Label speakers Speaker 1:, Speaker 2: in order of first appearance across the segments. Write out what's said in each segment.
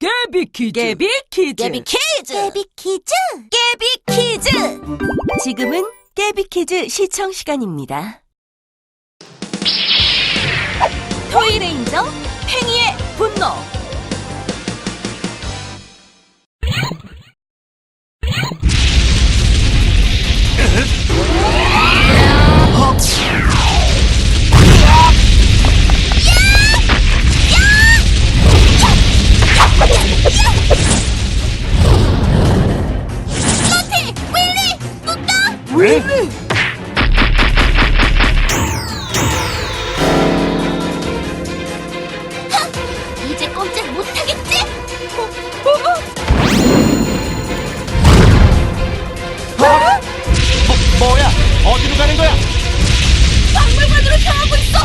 Speaker 1: 깨비 퀴즈. 깨비 퀴즈.
Speaker 2: 깨비 퀴즈!
Speaker 3: 깨비 퀴즈!
Speaker 2: 깨비 퀴즈!
Speaker 3: 지금은 깨비 퀴즈 시청 시간입니다.
Speaker 2: 토이레인저 팽이의 분노! 이제 꼼짝 못하겠지?
Speaker 4: 뭐, 뭐야? 어디로 가는 거야?
Speaker 2: 박물관으로 향하고 있어!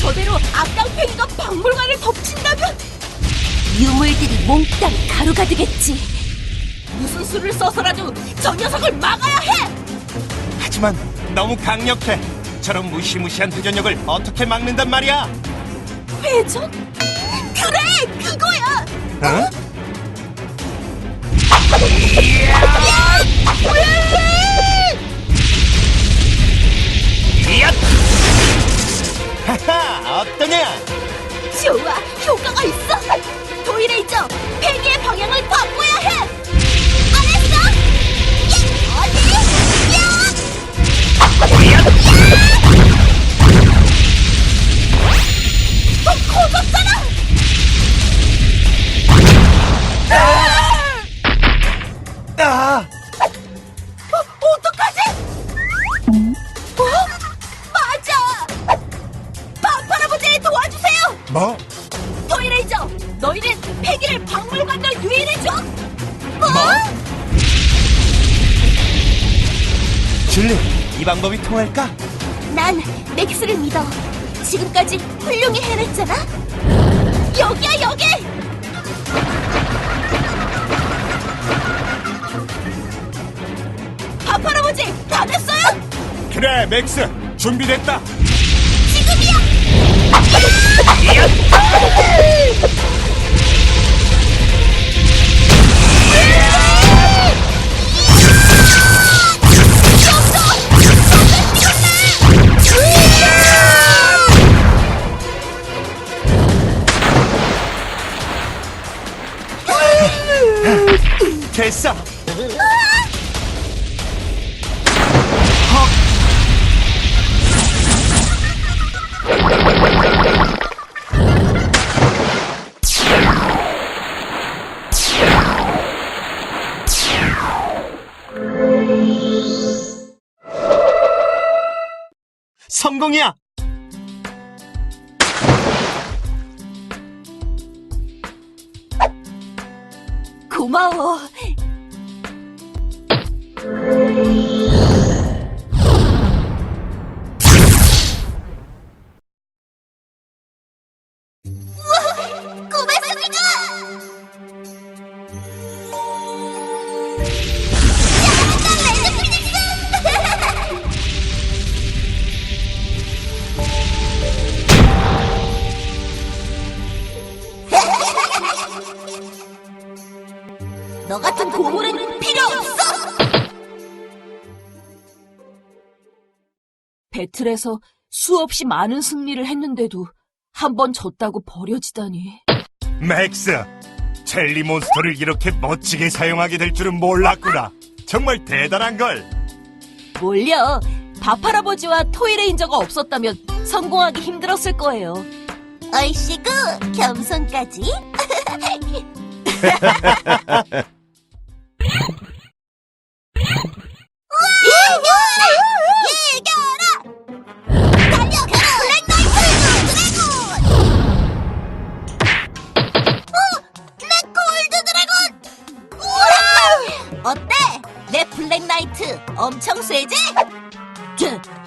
Speaker 2: 저대로 악당팽이가 박물관을 덮친다면
Speaker 3: 유물들이 몽땅 가루가 되겠지.
Speaker 2: 무슨 수를 써서라도 저 녀석을 막아야 해!
Speaker 4: 하지만 너무 강력해. 저런 무시무시한 회전력을 어떻게 막는단 말이야?
Speaker 2: 회전? 그래! 그거야!
Speaker 4: 어? 이야! 하하, 어떠냐?
Speaker 2: 좋아! 효과가 있어! 도이레이저 팽이의 방향을 바꿔야 해!
Speaker 4: 뭐?
Speaker 2: 토이레이저! 너희는 팽이를 박물관으로 유인해줘! 어?
Speaker 4: 줄리, 이 방법이 통할까?
Speaker 2: 난 맥스를 믿어. 지금까지 훌륭히 해냈잖아. 여기야 여기. 파파라보지 다 됐어요?
Speaker 4: 그래, 맥스, 준비됐다. 됐어. 성공이야.
Speaker 2: 고마워. 너 같은 고물은 필요 없어!
Speaker 1: 배틀에서 수없이 많은 승리를 했는데도 한 번 졌다고 버려지다니.
Speaker 4: 맥스, 젤리 몬스터를 이렇게 멋지게 사용하게 될 줄은 몰랐구나. 정말 대단한 걸.
Speaker 1: 뭘요? 바파라버지와 토이레인저가 없었다면 성공하기 힘들었을 거예요.
Speaker 2: 얼씨구 겸손까지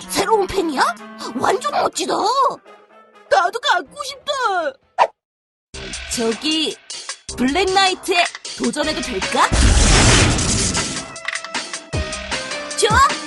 Speaker 2: 새로운 펜이야? 완전 멋지다 나도 갖고 싶다
Speaker 1: 저기 블랙나이트에 도전해도 될까?
Speaker 2: 좋아!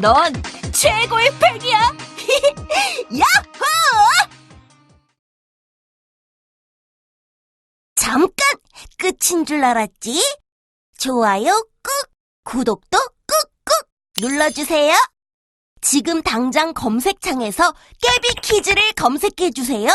Speaker 2: 넌 최고의 팬이야.
Speaker 3: 야호! 잠깐! 끝인 줄 알았지? 좋아요 꾹! 구독도 꾹꾹! 눌러주세요. 지금 당장 검색창에서 깨비 퀴즈를 검색해주세요.